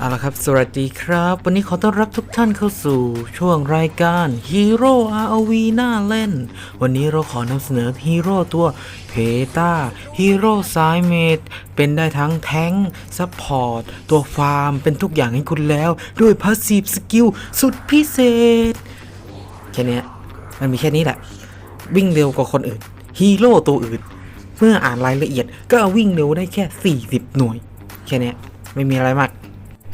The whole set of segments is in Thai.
เอาละครับ สวัสดีครับ วันนี้ขอต้อนรับทุกท่านเข้าสู่ช่วงรายการ Hero ROV หน้าเล่น วันนี้เราขอนำเสนอฮีโร่ตัวเพตาฮีโร่สายเมดเป็นได้ทั้งแท้งซัพพอร์ต ตัวฟาร์ม เป็นทุกอย่างให้คุณแล้ว ด้วยพาสซีฟสกิลสุดพิเศษ แค่นี้มันมีแค่นี้แหละ วิ่งเร็วกว่าคนอื่นฮีโร่ตัวอื่น เมื่ออ่านรายละเอียดก็วิ่งเร็วได้แค่ 40 หน่วย แค่นี้ไม่มีอะไรมาก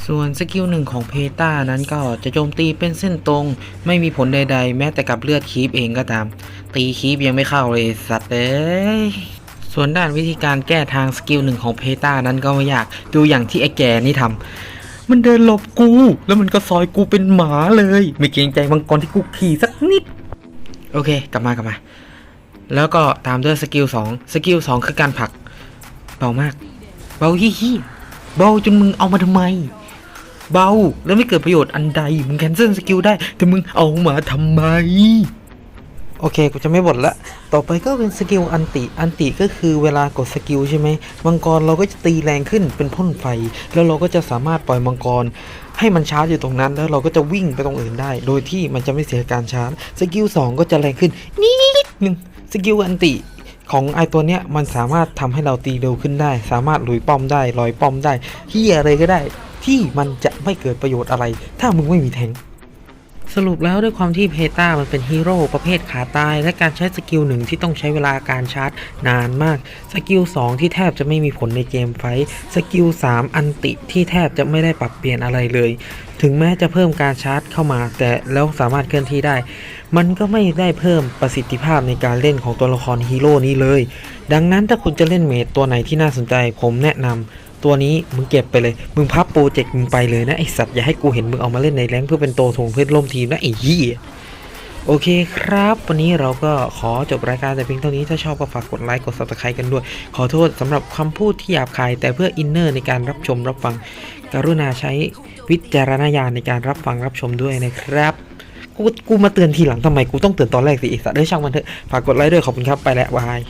ส่วนสกิลหนึ่งของเพตานั้นก็จะโจมตีเป็นเส้นตรง ไม่มีผลใดๆ แม้แต่กับเลือดคีปเองก็ตาม ตีคีปยังไม่เข้าเลยสัตว์เอ้ยส่วนด้านวิธีการแก้ทางสกิลหนึ่งของเพตานั้นก็ไม่ยากดูอย่างที่ไอ้แกนี่ทำมันเดินหลบกู แล้วมันก็ซอยกูเป็นหมาเลย ไม่เกรงใจมังกรที่กูขี่สักนิด โอเค กลับมากลับมา แล้วก็ตามด้วยสกิลสองสกิลสองคือการผลัก เบามาก เบาฮี่ฮี่เบาจนมึงเอามาทำไม เบาแล้วไม่เกิดประโยชน์อันใด มึงแคนเซิลสกิลได้ แต่มึงเอามาทำไม โอเค กูจะไม่บ่นละ ต่อไปก็เป็นสกิลอันติ อันติก็คือเวลากดสกิลใช่ไหม มังกรเราก็จะตีแรงขึ้นเป็นพ่นไฟ แล้วเราก็จะสามารถปล่อยมังกร ให้มันชาร์จอยู่ตรงนั้น แล้วเราก็จะวิ่งไปตรงอื่นได้ โดยที่มันจะไม่เสียการชาร์จ สกิล2ก็จะแรงขึ้นนิดนึง สกิลอันติของไอตัวเนี้ยมันสามารถทำให้เราตีเร็วขึ้นได้ สามารถลุยป้อมได้ลอยป้อมได้ที่อะไรก็ได้ ที่มันจะไม่เกิดประโยชน์อะไร ถ้ามึงไม่มีแทงสรุปแล้วด้วยความที่เพตามันเป็นฮีโร่ประเภทขาตาย และการใช้สกิลหนึ่งที่ต้องใช้เวลาการชาร์จนานมาก สกิล 2 ที่แทบจะไม่มีผลในเกมไฟสกิล 3 อันติที่แทบจะไม่ได้ปรับเปลี่ยนอะไรเลย ถึงแม้จะเพิ่มการชาร์จเข้ามา แต่แล้วสามารถเคลื่อนที่ได้ มันก็ไม่ได้เพิ่มประสิทธิภาพในการเล่นของตัวละครฮีโร่นี้เลย ดังนั้นถ้าคุณจะเล่นเมดตัวไหนที่น่าสนใจ ผมแนะนำ ตัวนี้มึงเก็บไปเลย มึงพับโปรเจกต์มึงไปเลยนะไอสัตว์อย่าให้กูเห็นมึงเอามาเล่นในแรงเพื่อเป็นตัวถ่วงเพื่อนร่วมทีมนะไอ้เหี้ยโอเคครับ วันนี้เราก็ขอจบรายการแต่เพียงเท่านี้ถ้าชอบก็ฝากกดไลค์กด subscribe กันด้วย ขอโทษสำหรับคำพูดที่หยาบคาย แต่เพื่ออินเนอร์ในการรับชมรับฟัง กรุณาใช้วิจารณญาณในการรับฟังรับชมด้วยนะครับกูกูมาเตือนทีหลังทำไมกูต้องเตือนตอนแรกสิไอสัตว์ได้ยช่างมันเถอะฝากกดไลค์ด้วยขอบคุณครับไปแล้วบาย